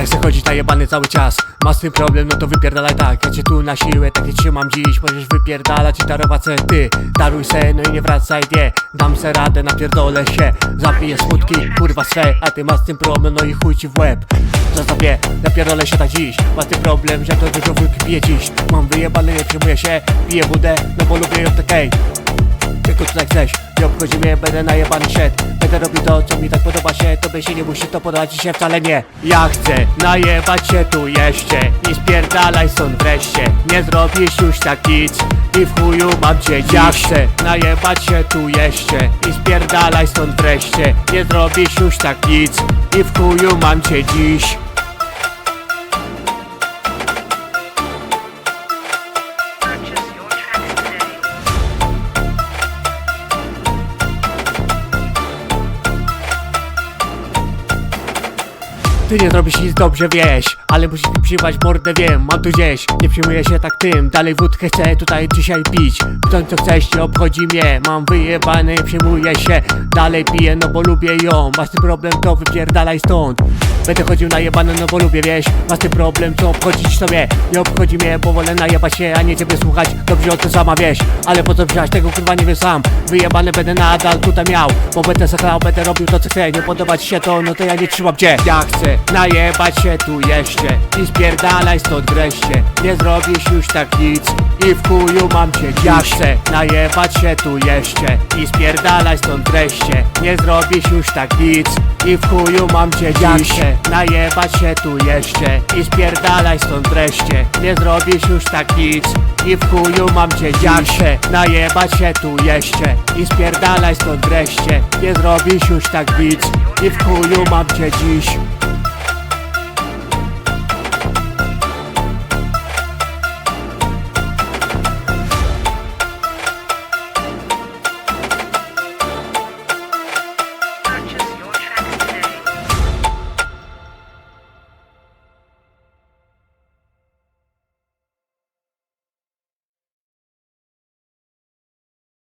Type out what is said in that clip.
Ja chcę chodzić najebany cały czas Masz z tym problem, no to wypierdalaj tak. Ja cię tu na siłę, tak nie trzymam dziś Możesz wypierdalać i darować se ty. Daruj se, no i nie wracaj, nie. Dam se radę, napierdolę się. Zapiję smutki, kurwa swe A ty masz z tym problem, no i chuj ci w łeb. Zostawię, napierdolę się tak dziś. Masz tym problem, że to dużo wypiję dziś. Mam wyjebany, nie przejmuję się Piję wódę, no bo lubię ją takej tylko tu tak chcesz Nie obchodzi mnie, będę najebany shit. Będę robił to, co mi tak podoba się Tobie się nie musi to podobać, się wcale nie. Ja chcę najebać się tu jeszcze Nie spierdalaj stąd wreszcie. Nie zrobisz już tak nic I w chuju mam cię Ja chcę najebać się tu jeszcze I spierdalaj stąd wreszcie. Nie zrobisz już tak nic I w chuju mam cię dziś Ty nie zrobisz nic dobrze, wieś Ale musisz mi przyjmować mordę, wiem Mam tu gdzieś, nie przyjmuję się tak tym Dalej wódkę chcę tutaj dzisiaj pić. Kto co chcesz, nie obchodzi mnie Mam wyjebane, nie przyjmuję się. Dalej piję, no bo lubię ją. Masz ty problem, to wypierdalaj stąd Będę chodził najebany, no bo lubię, wieś Masz ty problem, co obchodzić sobie. Nie obchodzi mnie, bo wolę najebać się A nie ciebie słuchać, dobrze o tym sama wieś Ale po co wziąć, tego kurwa nie wiem sam? Wyjebany będę nadal tutaj miał Bo będę zachlał, będę robił to co chcę. Nie podoba ci się to, no to ja nie trzymam cię. Ja chcę najebać się tu jeszcze I spierdalaj stąd wreszcie. Nie zrobisz już tak nic I w chuju mam cię dziś. Ja chcę najebać się tu jeszcze I spierdalaj stąd wreszcie. Nie zrobisz już tak nic I w chuju mam cię dziś. Ja chcę najebać się tu jeszcze I spierdalaj stąd wreszcie. Nie zrobisz już tak nic I w chuju mam cię chcę najebać się tu jeszcze I spierdalaj stąd wreszcie. Nie zrobisz już tak nic I w chuju mam cię dziś